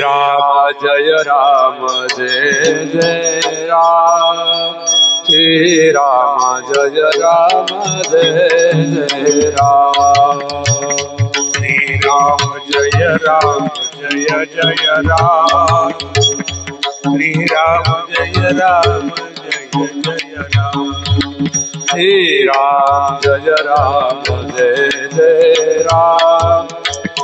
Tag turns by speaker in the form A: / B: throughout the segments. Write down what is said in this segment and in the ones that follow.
A: राम, जय राम, जय जय राम। श्री राम, जय राम, जय जय राम।
B: श्री राम, जय राम, जय जय राम। श्री राम, जय राम, जय जय राम।
A: श्री राम, जय राम, जय जय राम।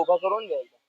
C: उभा करून घ्यायचा.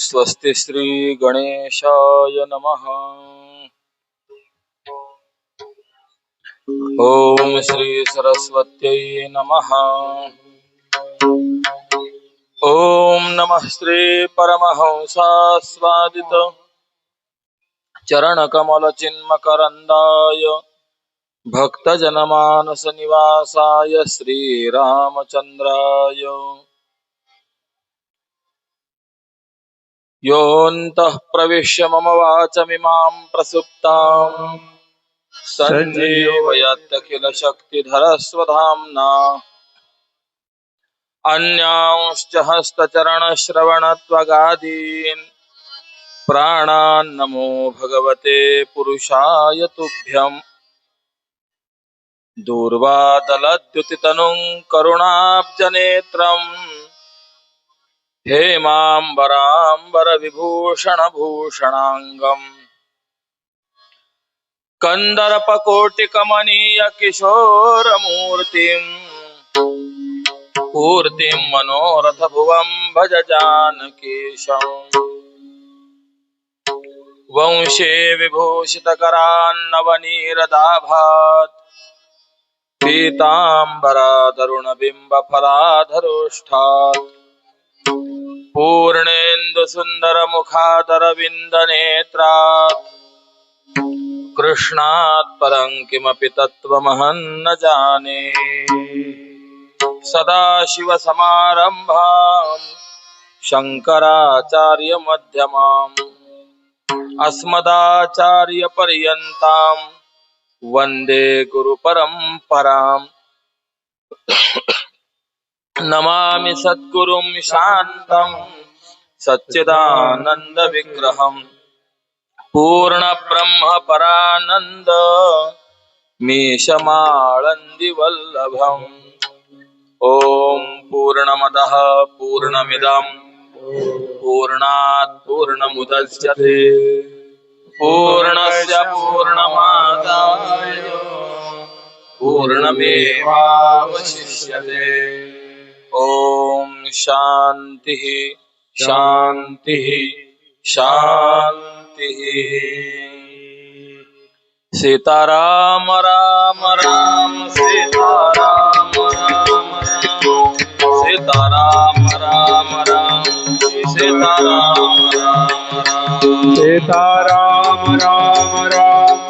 C: स्वस्ति श्रीगणेशाय नमः। ॐ श्रीसरस्वत्यै नमः। ॐ नमः श्रीपरमहंसास्वादित चरणकमलचिन्मकरन्दाय। भक्तजनमानसनिवासाय श्रीरामचन्द्राय। योऽन्तः प्रविश्य मम वाचमिमां प्रसुप्ताम्। सञ्जीवयत्यखिलशक्तिधरस्वधाम्ना अन्यांश्च हस्तचरणश्रवणत्वगादीन्। प्राणान्नमो भगवते पुरुषाय तुभ्यम्। दूर्वादलद्युतितनुं करुणाब्जनेत्रम्। हेमाम्बराम्बरविभूषणभूषणाङ्गम्। कन्दर्पकोटिकमनीयकिशोरमूर्तिम्। पूर्तिं मनोरथभुवं भज जानकीशम्। वंशे विभूषितकरान्नवनीरदाभात्। पीताम्बरादरुणबिम्बफलाधरोष्ठात्। पूर्णेन्दुसुन्दरमुखादरविन्दनेत्रात् कृष्णात् परं किमपि तत्त्वमहं न जाने सदाशिवसमारम्भाम् शङ्कराचार्यमध्यमाम् अस्मदाचार्यपर्यन्ताम् वंदे गुरुपरम्पराम्। नमामि सद्गुरुं शान्तम् सच्चिदानन्दविग्रहम् पूर्णब्रह्मपरानन्द मीशमाळन्दिवल्लभम् ॐ पूर्णमदः पूर्णमिदम् पूर्णात् पूर्णमुदच्यते। पूर्णस्य पूर्णमादाय। पूर्णमेवावशिष्यते। ओम शांति शांति शांति। सीता राम राम, सीताराम, राम सीता राम राम, सीताराम राम।
A: सीताराम, राम राम।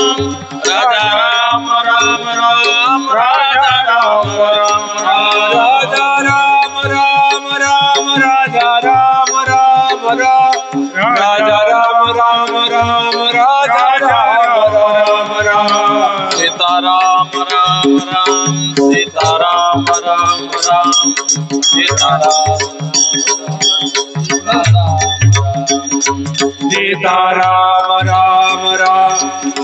C: राम राम राजा राम राम राम राजा राम राम राम
A: राजा राम राम राम राजा राम राम राम राजा राम राम राम राजा राम राम
C: राम राम राम राम राम
A: सीता राम राम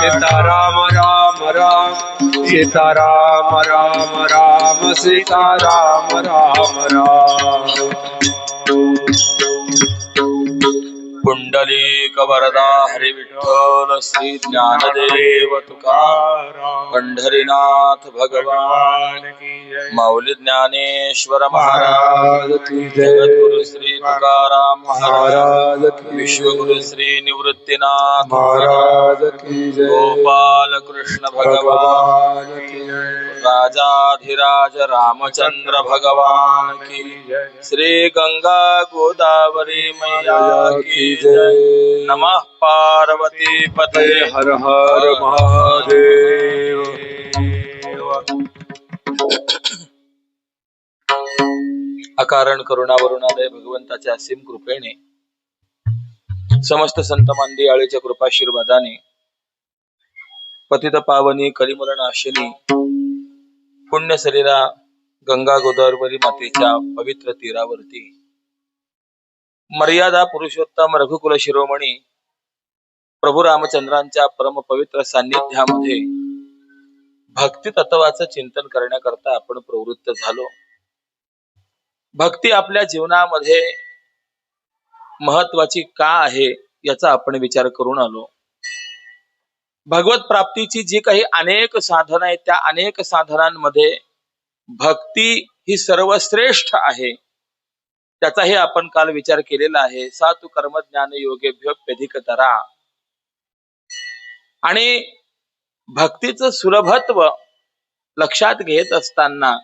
A: राम सीता राम राम राम सीता राम राम राम सीता राम राम राम
C: पुंडलिक वरदा हरि विठ्ठल श्री ज्ञानदेव तुकाराम पंढरीनाथ भगवान माऊली ज्ञानेश्वर महाराज
A: की जय।
C: जगद्गुरु श्री तुकाराम महाराज विश्वगुरु श्री निवृत्तिनाथ
A: महाराज की
C: गोपाल कृष्ण भगवान राजाधिराज रामचंद्र भगवान की श्री गंगा गोदावरी मैया की जय। नमः पार्वती पते।
A: हर हर महादेव।
C: अकारण करुणावरुणालय भगवंताच्या असीम कृपेने समस्त संत मांदियाळीच्या कृपाशीर्वादाने पतित पावनी कलिमल नाशिनी पुण्य शरीरा गंगा गोदावरी मातेच्या पवित्र तीरावरती मर्यादा पुरुषोत्तम रघुकुल शिरोमणी प्रभू रामचंद्रांच्या परमपवित्र सान्निध्यामध्ये भक्ती तत्वाचं चिंतन करण्याकरता आपण प्रवृत्त झालो. भक्ती आपल्या जीवनामध्ये महत्वाची का आहे याचा आपण विचार करून आलो. भगवत प्राप्तीची जी काही अनेक साधनं आहेत त्या अनेक साधनांमध्ये भक्ती ही सर्वश्रेष्ठ आहे. त्याचाही आपण काल विचार केलेला आहे. सातु कर्म ज्ञान योगेभ्य तरा आणि भक्तीचं सुलभत्व लक्षात घेत असताना